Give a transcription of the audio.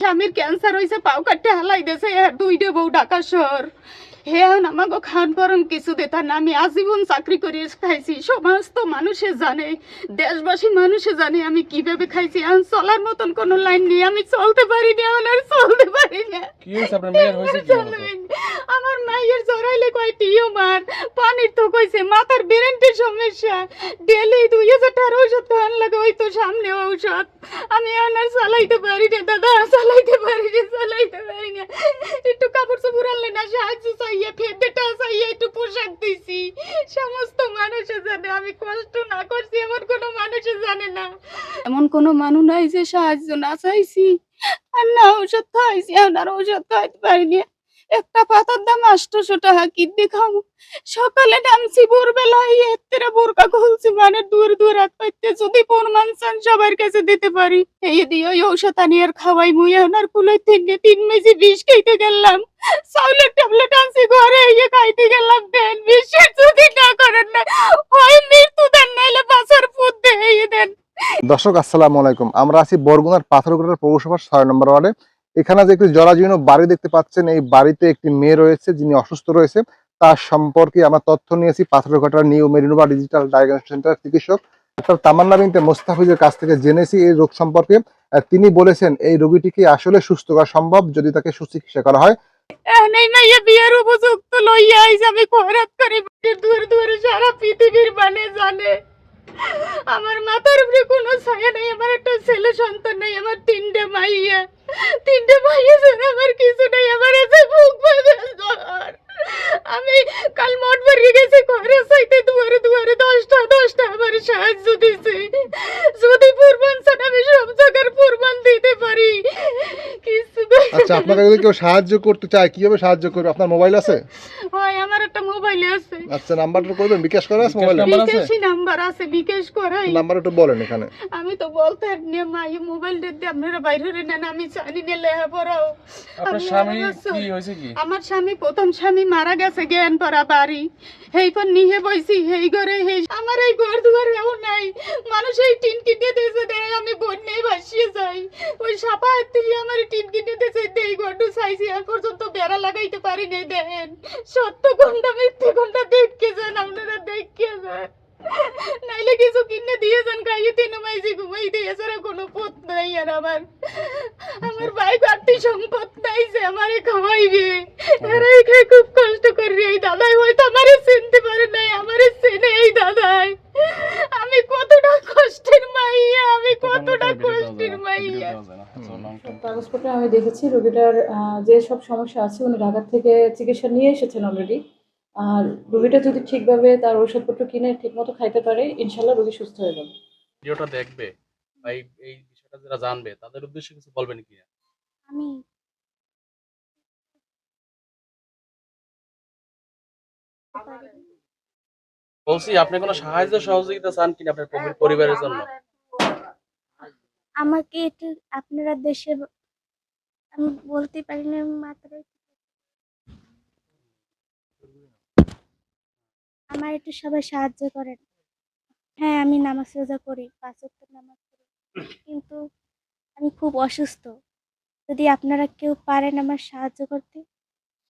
স্বামীর ক্যান্সার হয়েছে পাও কাটতে হালাই দেছে আর দুইটা বউ ঢাকা শহর। হে এখন আমাকে খান পরন কিছু দেতা না আমি আজীবন চাকরি করে খাইছি। সমস্ত মানুষে জানে দেশবাসী মানুষে জানে আমি কীভাবে খাইছি। এখন চলার মতন কোনো লাইন নেই আমি চলতে পারি না এখন আর চলতে পারি না আমার মায়ের জড়াইলে কয় টিউমার পানির তো কইছে মাথার বেরেন্টের সমস্যা। ডেলি দুই হাজার টাকার ঔষধ খাওয়ান লাগে, ওই তো সামনে ঔষধ। আমি আর চালাইতে পারি না দাদা, চালাইতে পারি না চালাইতে পারি না। একটু কাপড় চোপড় আনলে না সাহায্য চাইয়ে ফেদেটা চাইয়ে একটু পোশাক দিছি। সমস্ত মানুষে জানে, আমি কষ্ট না করছি, এমন কোনো মানুষে জানে না। এমন কোনো মানুষ নাই যে সাহায্য না চাইছি। আর না ঔষধ খাইছি আর ঔষধ খাইতে পারিনি একটা পাতার দাম আটশোশো টাকা কিনতে খাম সকালে নামছি, ভোরবেলায় এত্তেরে বোরকা খুলছি মানে দূর দূর হাত পাইতে যদি প্রমাণ চান সবার কাছে দিতে পারি। এই দিয়ে ওই ঔষধ আর খাওয়াই, মুই আর কুলাই থেকে তিন মেজি বিষ খাইতে গেলাম। চাউলের ট্যাবলেট আনছি ঘরে ইয়ে খাইতে গেলাম, দেন বিষের যদি না করেন না, হয় মৃত্যু দেন, নাইলে বাঁচার পুত দিয়ে দেন। দর্শক, আসসালামু আলাইকুম। আমরা আছি বরগুনার পাথরঘাটার পৌরসভার ছয় নম্বর ওয়ার্ডে। এখানে যে একটি জরাজীর্ণ বাড়ি দেখতে পাচ্ছেন, এই বাড়িতে একটি মেয়ে রয়েছে যিনি অসুস্থ রয়েছে। তার সম্পর্কে আমরা তথ্য নিয়েছি পাথরঘাটার new Marinova digital diagnostic centre চিকিৎসক ডাক্তার তামান্না বিনতে মোস্তাফিজের কাছ থেকে জেনেছি এই রোগ সম্পর্কে। তিনি বলেছেন, এই রোগীটিকে আসলে সুস্থ করা সম্ভব যদি তাকে সুচিকিৎসা করা হয়। বিয়ের উপযুক্ত লইয়া আমি করি দূর দূর সারা পৃথিবীর মানে জানে। আমার মাথার উপরে কোনো ছায়া নেই আমার একটা ছেলে সন্তান নেই আমার তিনটে মাইয়া। তিনটে মাইয়া ছাড়া আমার কিছু নেই আমার আছে বুক জ্বর। আমি কাল মঠ বাড়িয়ে গেছি ঘরে চাইতে দুয়ারে দুয়ারে দশটা দশটা আমার সাহায্য দিছে। যদি প্রমাণ চান আমি সব জায়গার প্রমাণ দিতে পারি কিছু আচ্ছা আপনাকে যদি কেউ সাহায্য করতে চায় কীভাবে সাহায্য করবে? আপনার মোবাইল আছে? হয় আমার একটা মোবাইল আছে। আচ্ছা নাম্বারটা করবেন বিকাশ করা আছে মোবাইল? নাম্বার আছে? বিকাশই নাম্বার আছে বিকাশ করাই নাম্বার একটু বলেন এখানে। আমি তো বলতে নিয়ে মাই মোবাইল দিয়ে আপনারা বাইরে নেন আমি জানি না লেখাপড়াও আপনার স্বামী কি হয়েছে কি? আমার স্বামী প্রথম স্বামী মারা গেছে জ্ঞান পাড়া বাড়ি। হেই পর নিহে বইছি হেই ঘরে হেই আমার এই ঘর দুয়ার এও নাই। মানুষ এই টিন কিনে দিয়েছে দেয় আমি বন্যায় ভাসিয়ে যাই। ওই সাপা থেকে আমার টিন কিনে দিয়েছে চাইছি আর পর্যন্ত বেড়া লাগাইতে পারি নাই, দেখেন। সত্য কোনটা মিথ্যে কোনটা দেখকে যান, আপনারা দেখকে যান। নাইলে কিছু কিনে দিয়েছেন খাইয়ে তিন মাইজি ঘুমাই দিয়ে কোনো পথ নাই আর আমার। আমার ভাই বাড়তি সম্পদ নাই যে আমারে খাওয়াইবে এরাই খাই খুব কষ্ট করি, এই দাদাই হয়তো আমারে চিনতে পারে নাই আমারে চেনে এই দাদাই আমি কতটা কষ্টের মাইয়া আমি কতটা কষ্টের মাইয়া কাগজপত্রে আমি দেখেছি রোগীটার যে সব সমস্যা আছে উনি ঢাকা থেকে চিকিৎসা নিয়ে এসেছেন অলরেডি আর রোগীটা যদি ঠিকভাবে তার ওষুধপত্র কিনে ঠিকমতো খাইতে পারে ইনশাল্লাহ রোগী সুস্থ হয়ে যাবে। ভিডিওটা দেখবে বা এই এই বিষয়টা যারা জানবে তাদের উদ্দেশ্যে কিছু বলবেন কি? আমি বলছি আপনি কোনো সাহায্য সহযোগিতা চান কিনা আপনার পরিবারের জন্য? আমাকে একটু আপনারা দেশে আমি বলতে পারি না মাত্র আমার একটু সবাই সাহায্য করেন। হ্যাঁ আমি নামাজ রোজা করি, পাঁচ ওয়াক্ত নামাজ করি কিন্তু আমি খুব অসুস্থ। যদি আপনারা কেউ পারেন আমার সাহায্য করতে।